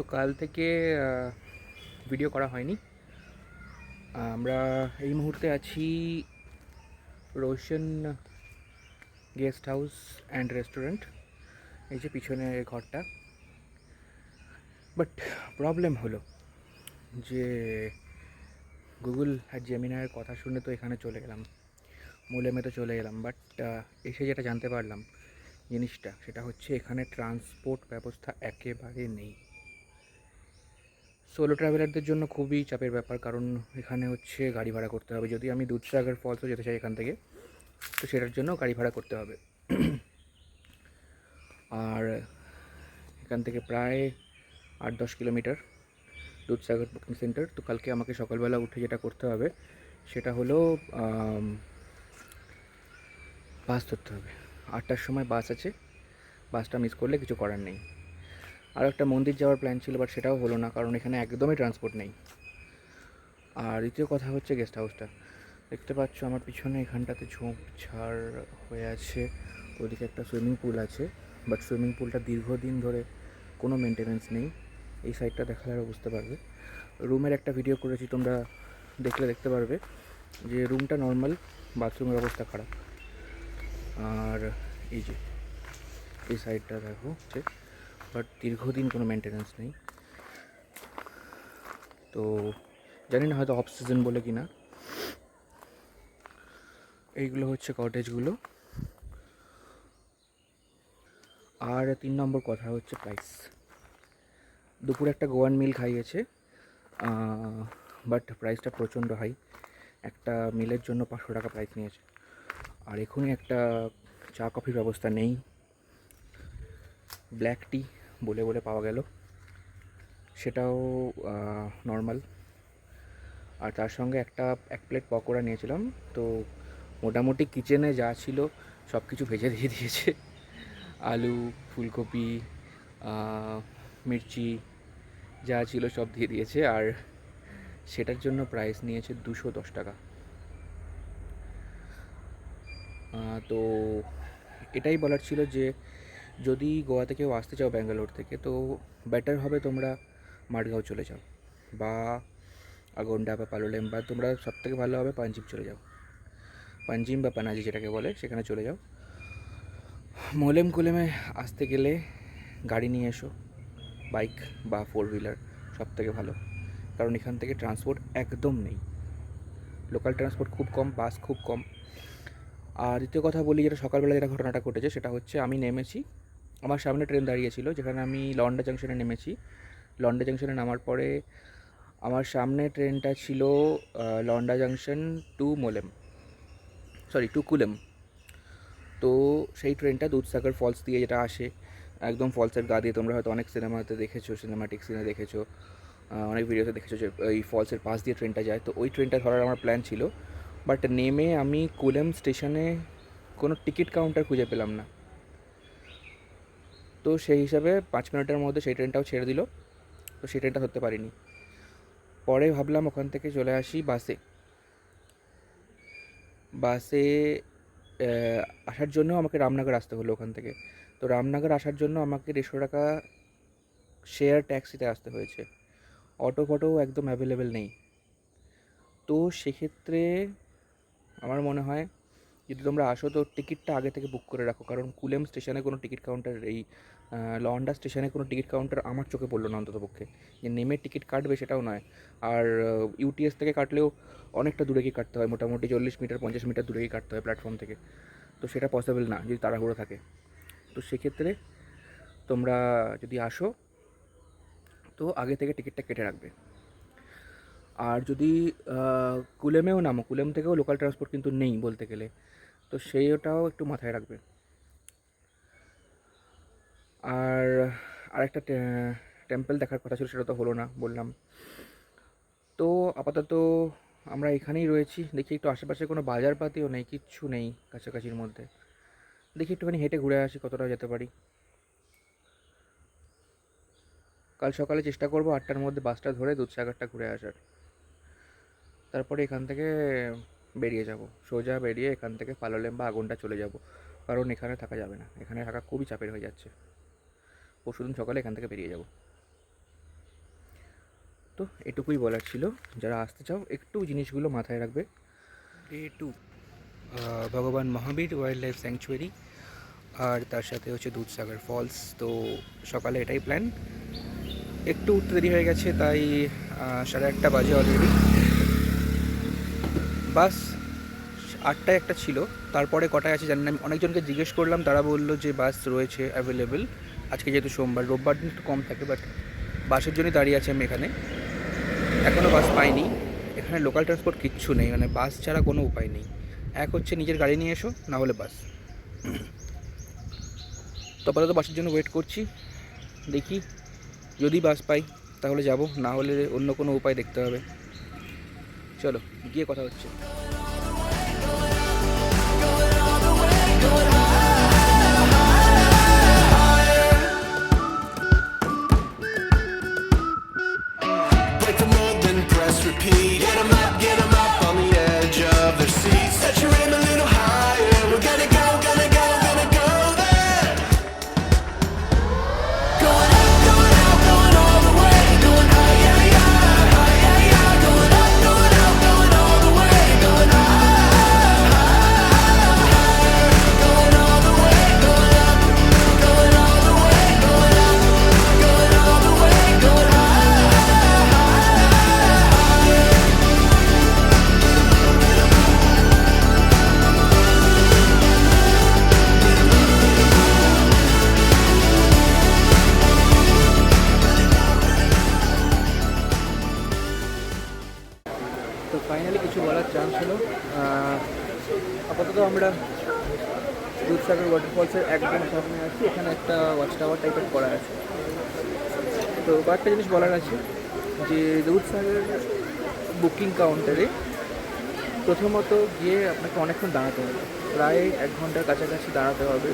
তো কাল থেকে ভিডিও করা হয়নি। আমরা এই মুহূর্তে আছি Roshan guest house and restaurant. এই যে পিছনে ঘরটা। বাট প্রবলেম হলো যে গুগল আর জেমিনার কথা শুনে তো এখানে চলে গেলাম। মোলেমে তো চলে গেলাম। বাট এসে যেটা জানতে পারলাম জিনিসটা, সেটা হচ্ছে এখানে ট্রান্সপোর্ট ব্যবস্থা একেবারে নেই। সোলো ট্রাভেলারদের জন্য খুবই চাপের ব্যাপার, কারণ এখানে হচ্ছে গাড়ি ভাড়া করতে হবে। যদি আমি দুধসাগর ফলসও যেতে চাই এখান থেকে, তো সেটার জন্য গাড়ি ভাড়া করতে হবে। আর এখান থেকে প্রায় আট দশ কিলোমিটার দুধসাগর বুকিং সেন্টার তো কালকে আমাকে সকালবেলা উঠে যেটা করতে হবে, সেটা হলো বাস ধরতে হবে। আটটার সময় বাস আছে। বাসটা মিস করলে কিছু করার নেই। আর একটা মন্দির যাওয়ার প্ল্যান ছিল বাট সেটাও হলো না, কারণ এখানে একদমই ট্রান্সপোর্ট নেই। আর দ্বিতীয় কথা হচ্ছে গেস্ট হাউসটা দেখতে পাচ্ছ আমার পিছনে এখানটাতে ঝোপ ঝাড় হয়ে আছে, ওদিকে একটা সুইমিং পুল আছে বাট সুইমিং পুলটা দীর্ঘদিন ধরে কোনো মেনটেনেন্স নেই। এই সাইডটা দেখালে আরও বুঝতে পারবে। রুমের একটা ভিডিও করেছি, তোমরা দেখলে দেখতে পারবে, যে রুমটা নর্মাল বাথরুমের অবস্থা খারাপ। আর এই যে, এই সাইডটা দেখো, হচ্ছে বাট দীর্ঘদিন কোনো মেনটেনেন্স নেই। তো জানি না হয়তো অফ সিজন বলে কি না এইগুলো হচ্ছে কটেজগুলো আর তিন নম্বর কথা হচ্ছে প্রাইস দুপুরে একটা গোয়ান মিল খাইয়েছে বাট প্রাইসটা প্রচণ্ড হাই একটা মিলের জন্য পাঁচশো টাকা প্রাইস নিয়েছে। আর এখনই একটা চা কফির ব্যবস্থা নেই। ব্ল্যাক টি বলে বলে পাওয়া গেল। সেটাও নর্মাল আর তার সঙ্গে একটা, এক প্লেট পকোড়া নিয়েছিলাম। তো মোটামুটি কিচেনে যা ছিল সব কিছু ভেজে দিয়ে দিয়েছে। আলু, ফুলকপি মির্চি, যা ছিল সব দিয়ে দিয়েছে। আর সেটার জন্য প্রাইস নিয়েছে দুশো দশ টাকা। তো এটাই বলার ছিল যে যদি গোয়া থেকে কেউ আসতে চাও, ব্যাঙ্গালোর থেকে, তো বেটার হবে তোমরা মাডগাঁও চলে যাও বা আগন্ডা বা পালোলেম বা তোমরা সব থেকে ভালো হবে পাঞ্জিম চলে যাও। পাঞ্জিম বা পানাজি যেটাকে বলে, সেখানে চলে যাও। মোলেম কোলেমে আসতে গেলে গাড়ি নিয়ে এসো বাইক বা ফোর হুইলার সব থেকে ভালো। কারণ এখান থেকে ট্রান্সপোর্ট একদম নেই। লোকাল ট্রান্সপোর্ট খুব কম বাস খুব কম। আর দ্বিতীয় কথা বলি, যেটা সকালবেলা যেটা ঘটনাটা ঘটেছে, সেটা হচ্ছে আমি নেমেছি আমার সামনে ট্রেন দাঁড়িয়েছিল, যেখানে আমি লন্ডা জাংশনে নেমেছি। লন্ডা জাংশনে নামার পরে আমার সামনে ট্রেনটা ছিল Londa junction to Molem sorry to Kulem. তো সেই ট্রেনটা দুধসাগর ফলস দিয়ে যেটা আসে, একদম ফলসের গা দিয়ে, তোমরা হয়তো অনেক সিনেমাতে দেখেছ সিনেমাটিক সিনে দেখেছ অনেক ভিডিওতে দেখেছ যে এই ফলসের পাশ দিয়ে ট্রেনটা যায়। তো ওই ট্রেনটা ধরার আমার প্ল্যান ছিল বাট নেমে আমি কুলেম স্টেশনে কোনো টিকিট কাউন্টার খুঁজে পেলাম না। তো সেই হিসাবে পাঁচ মিনিটের মধ্যে সেই ট্রেনটাও ছেড়ে দিল। তো সেই ট্রেনটা ধরতে পারিনি। পরে ভাবলাম ওখান থেকে চলে আসি বাসে। বাসে আসার জন্য আমাকে রামনগর আসতে হলো ওখান থেকে। তো রামনগর আসার জন্য আমাকে দেড়শো টাকা শেয়ার ট্যাক্সিতে আসতে হয়েছে। অটো ফটো একদম অ্যাভেলেবেল নেই। তো সেক্ষেত্রে আমার মনে হয় যদি তোমরা আসো, তো টিকিটটা আগে থেকে বুক করে রাখো। কারণ কুলেম স্টেশনে কোনো টিকিট কাউন্টার এই লন্ডা স্টেশনে কোনো টিকিট কাউন্টার আমার চোখে পড়ল না অন্তত পক্ষে। যে নেমে টিকিট কাটবে সেটাও নয়। আর ইউটিএস থেকে কাটলেও অনেকটা দূরে গিয়ে কাটতে হয়। মোটামুটি চল্লিশ মিটার, পঞ্চাশ মিটার দূরে গিয়ে কাটতে হয় প্ল্যাটফর্ম থেকে। তো সেটা পসিবল না, যদি তাড়াহুড়ো থাকে। তো সেক্ষেত্রে তোমরা যদি আসো, তো আগে থেকে টিকিটটা কেটে রাখবে। আর যদি কুলেমেও নামো, কুলেম থেকেও লোকাল ট্রান্সপোর্ট কিন্তু নেই বলতে গেলে, তো সেই ওটাও একটু মাথায় রাখবে। আর আরেকটা টেম্পল দেখার কথা ছিল, সেটা তো হলো না, বললাম। তো আপাতত আমরা এখানেই রয়েছি, দেখি একটু আশেপাশে কোনো বাজার পাতিও নেই, কিচ্ছু নেই কাছাকাছির মধ্যে। দেখি একটুখানি হেঁটে ঘুরে আসি কতটা যেতে পারি। কাল সকালে চেষ্টা করব আটটার মধ্যে বাসটা ধরে দুধসাগরটা ঘুরে আসার। তারপরে এখান থেকে বেরিয়ে যাব। সোজা বেরিয়ে এখান থেকে পালোলেম বা আগুনটা চলে যাব। কারণ এখানে থাকা যাবে না। এখানে থাকা খুবই চাপের হয়ে যাচ্ছে। পরশুদিন সকালে এখান থেকে বেরিয়ে যাব। তো এটুকুই বলার ছিল। যারা আসতে চাও, একটু জিনিসগুলো মাথায় রাখবে। Day two Bhagwan Mahavir wildlife sanctuary আর তার সাথে হচ্ছে দুধসাগর ফলস তো সকালে এটাই প্ল্যান একটু উঠতে দেরি হয়ে গেছে, তাই সাড়ে আটটা বাজে অলরেডি বাস আটটায় একটা ছিল। তারপরে কটায় আছে জানি না, আমি অনেকজনকে জিজ্ঞেস করলাম, তারা বলল যে বাস রয়েছে অ্যাভেলেবেল আজকে যেহেতু সোমবার, রোববার দিন একটু কম থাকে বাট বাসের জন্যই দাঁড়িয়ে আছে আমি এখানে। এখনও বাস পাইনি। এখানে লোকাল ট্রান্সপোর্ট কিচ্ছু নেই মানে বাস ছাড়া কোনো উপায় নেই। এক হচ্ছে নিজের গাড়ি নিয়ে এসো, না হলে বাস। তো আপাতত বাসের জন্য ওয়েট করছি, দেখি। যদি বাস পাই, তাহলে যাব, না হলে অন্য কোনো উপায় দেখতে হবে। চলো গিয়ে কথা হচ্ছে Break the mold, then press repeat. ওয়াটারফলসের একদম সামনে আছি, এখানে একটা ওয়াচ টাওয়ার টাইপের করা আছে। তো কয়েকটা জিনিস বলার আছে, যে দুধসাগর বুকিং কাউন্টারে প্রথমত গিয়ে আপনাকে অনেকক্ষণ দাঁড়াতে হবে। প্রায় এক ঘণ্টার কাছাকাছি দাঁড়াতে হবে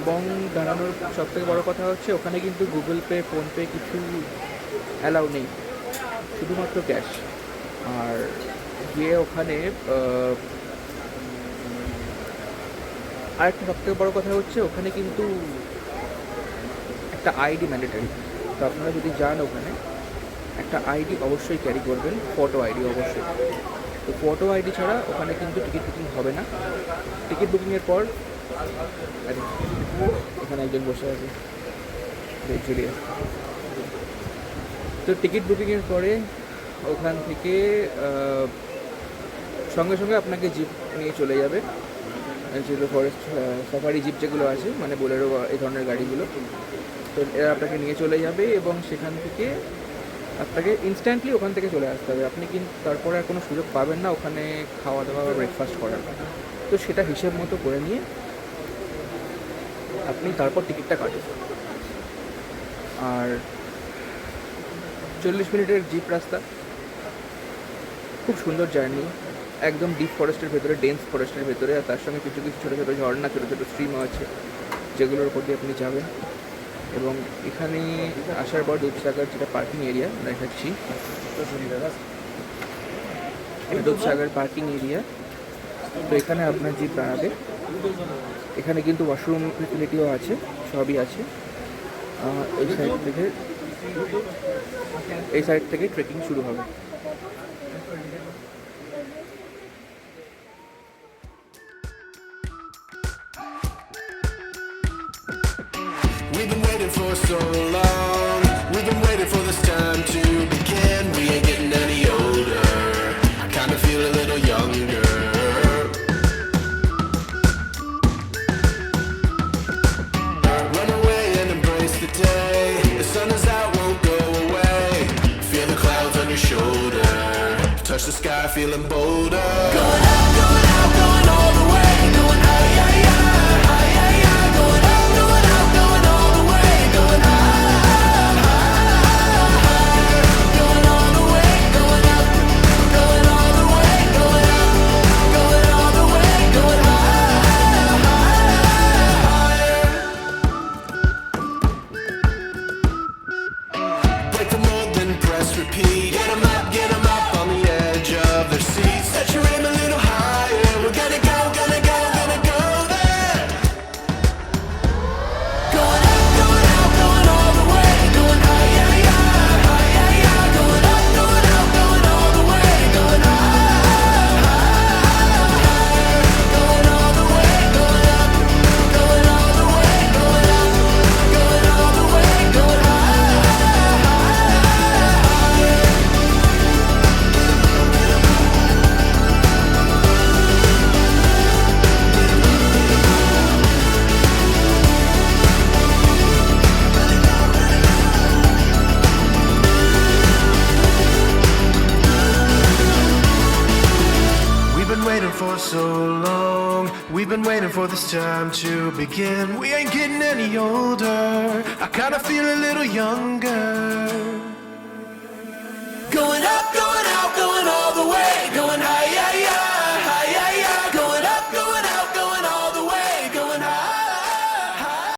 এবং দাঁড়ানোর সবথেকে বড় কথা হচ্ছে, ওখানে কিন্তু গুগল পে ফোনপে কিছু অ্যালাউ নেই, শুধুমাত্র ক্যাশ আর গিয়ে ওখানে আরেকটা সবথেকে বড় কথা হচ্ছে, ওখানে কিন্তু একটা আইডি ম্যান্ডেটারি তো আপনারা যদি যান ওখানে, একটা আইডি অবশ্যই ক্যারি করবেন ফটো আইডি অবশ্যই। তো ফটো আইডি ছাড়া ওখানে কিন্তু টিকিট বুকিং হবে না। টিকিট বুকিংয়ের পর এখানে একজন বসে আছে তো টিকিট বুকিংয়ের পরে ওখান থেকে সঙ্গে সঙ্গে আপনাকে জিপ নিয়ে চলে যাবে। যেগুলো ফরেস্ট সাফারি জিপ যেগুলো আছে মানে বোলেরো এই ধরনের গাড়িগুলো, তো এরা আপনাকে নিয়ে চলে যাবে এবং সেখান থেকে আপনাকে ইনস্ট্যান্টলি ওখান থেকে চলে আসতে হবে। আপনি কিন্তু তারপরে আর কোনো সুযোগ পাবেন না ওখানে খাওয়া দাওয়া বা ব্রেকফাস্ট করার। তো সেটা হিসেব মতো করে নিয়ে আপনি তারপর টিকিটটা কাটেন। আর চল্লিশ মিনিটের জিপ রাস্তা, খুব সুন্দর জার্নি একদম ডিপ ফরেস্টের ভেতরে ডেন্স ফরেস্টের ভেতরে, আর তার সঙ্গে কিছু কিছু ছোটো ছোটো ঝর্ণা, ছোটো ছোটো স্ট্রিমও আছে, যেগুলোর উপর দিয়ে আপনি যাবেন। এবং এখানে আসার পর দুধসাগর, যেটা পার্কিং এরিয়া দেখাচ্ছি। দুধসাগর পার্কিং এরিয়া তো এখানে আপনার জিপ দাঁড়াবে। এখানে কিন্তু ওয়াশরুম ফেসিলিটিও আছে, সবই আছে। এই সাইড থেকে এই সাইড থেকে ট্রেকিং শুরু হবে। waiting for so long. We've been waiting for this time to begin. We ain't getting any older. I kinda feel a little younger. Going up, going out, going all the way, going high, yeah, yeah.